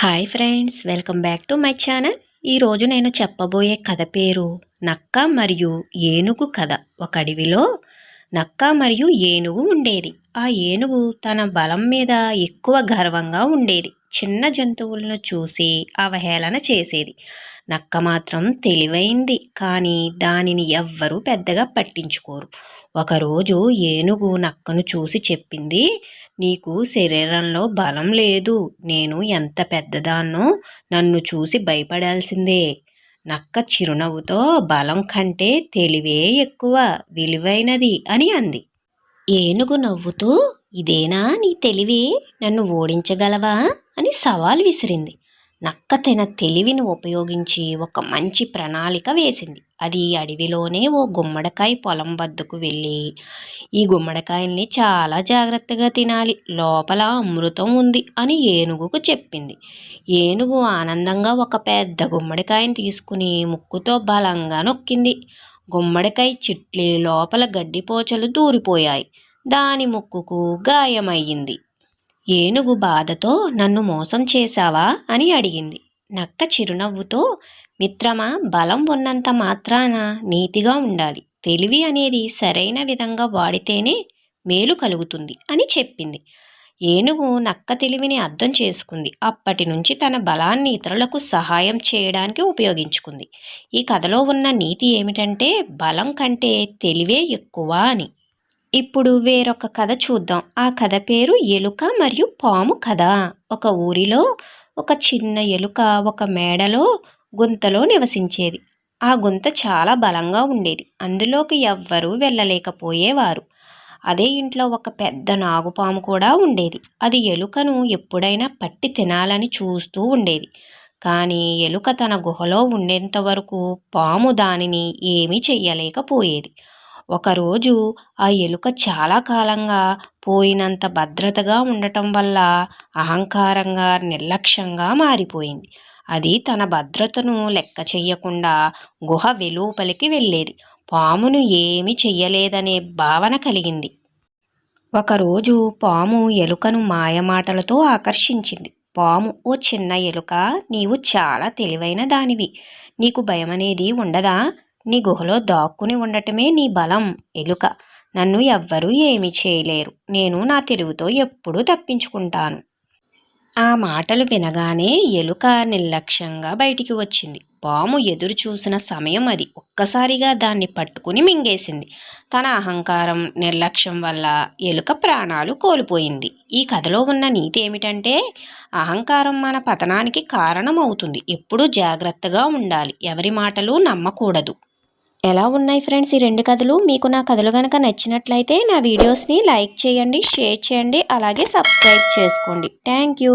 Hi friends welcome back to my channel ఈరోజు నేను చెప్పబోయే కథ పేరు నక్క మరియు ఏనుగు కథ. ఒక అడవిలో నక్క మరియు ఏనుగు ఉండేది. ఆ ఏనుగు తన బలం మీద ఎక్కువ గర్వంగా ఉండేది. చిన్న జంతువులను చూసి అవహేళన చేసేది. నక్క మాత్రం తెలివైంది. కానీ దానిని ఎవ్వరూ పెద్దగా పట్టించుకోరు. ఒకరోజు ఏనుగు నక్కను చూసి చెప్పింది నీకు శరీరంలో బలం లేదు. నేను ఎంత పెద్దదాన్నో నన్ను చూసి భయపడాల్సిందే. నక్క చిరునవ్వుతో బలం కంటే తెలివే ఎక్కువ విలువైనది అని అంది. ఏనుగు నవ్వుతూ ఇదేనా నీ తెలివి? నన్ను ఓడించగలవా? అని సవాల్ విసిరింది. నక్క తన తెలివిని ఉపయోగించి ఒక మంచి ప్రణాళిక వేసింది. అది అడవిలోనే ఓ గుమ్మడికాయ పొలం వద్దకు వెళ్ళి ఈ గుమ్మడికాయల్ని చాలా జాగ్రత్తగా తినాలి లోపల అమృతం ఉంది అని ఏనుగుకు చెప్పింది. ఏనుగు ఆనందంగా ఒక పెద్ద గుమ్మడికాయని తీసుకుని ముక్కుతో బలంగా నొక్కింది. గుమ్మడికాయ చిట్లి లోపల గడ్డిపోచలు దూరిపోయాయి. దాని ముక్కుకు గాయమయ్యింది. ఏనుగు బాధతో నన్ను మోసం చేశావా అని అడిగింది. నక్క చిరునవ్వుతో మిత్రమా బలం ఉన్నంత మాత్రాన నీతిగా ఉండాలి. తెలివి అనేది సరైన విధంగా వాడితేనే మేలు కలుగుతుంది అని చెప్పింది. ఏనుగు నక్క తెలివిని అర్థం చేసుకుంది. అప్పటి నుంచి తన బలాన్ని ఇతరులకు సహాయం చేయడానికి ఉపయోగించుకుంది. ఈ కథలో ఉన్న నీతి ఏమిటంటే బలం కంటే తెలివే ఎక్కువ అని. ఇప్పుడు వేరొక కథ చూద్దాం. ఆ కథ పేరు ఎలుక మరియు పాము కథ. ఒక ఊరిలో ఒక చిన్న ఎలుక ఒక మేడలో గుంతలో నివసించేది. ఆ గుంత చాలా బలంగా ఉండేది. అందులోకి ఎవ్వరూ వెళ్ళలేకపోయేవారు. అదే ఇంట్లో ఒక పెద్ద నాగుపాము కూడా ఉండేది. అది ఎలుకను ఎప్పుడైనా పట్టి తినాలని చూస్తూ ఉండేది. కానీ ఎలుక తన గుహలో ఉండేంత వరకు పాము దానిని ఏమీ చెయ్యలేకపోయేది. ఒకరోజు ఆ ఎలుక చాలా కాలంగా పోయినంత భద్రతగా ఉండటం వల్ల అహంకారంగా నిర్లక్ష్యంగా మారిపోయింది. అది తన భద్రతను లెక్క చెయ్యకుండా గుహ వెలుపలికి వెళ్ళేది. పామును ఏమి చెయ్యలేదనే భావన కలిగింది. ఒకరోజు పాము ఎలుకను మాయమాటలతో ఆకర్షించింది. పాము ఓ చిన్న ఎలుక నీవు చాలా తెలివైన దానివి. నీకు భయమనేది ఉండదా? నీ గుహలో దాక్కుని ఉండటమే నీ బలం. ఎలుక నన్ను ఎవ్వరూ ఏమీ చేయలేరు. నేను నా తెలివితో ఎప్పుడూ తప్పించుకుంటాను. ఆ మాటలు వినగానే ఎలుక నిర్లక్ష్యంగా బయటికి వచ్చింది. పాము ఎదురు చూసిన సమయం అది. ఒక్కసారిగా దాన్ని పట్టుకుని మింగేసింది. తన అహంకారం నిర్లక్ష్యం వల్ల ఎలుక ప్రాణాలు కోల్పోయింది. ఈ కథలో ఉన్న నీతి ఏమిటంటే అహంకారం మన పతనానికి కారణమవుతుంది. ఎప్పుడూ జాగ్రత్తగా ఉండాలి. ఎవరి మాటలు నమ్మకూడదు. ఎలా ఉన్నాయి ఫ్రెండ్స్ ఈ రెండు కథలు? మీకు నా కథలు కనుక నచ్చినట్లయితే నా వీడియోస్ని లైక్ చేయండి షేర్ చేయండి అలాగే సబ్స్క్రైబ్ చేసుకోండి. Thank you.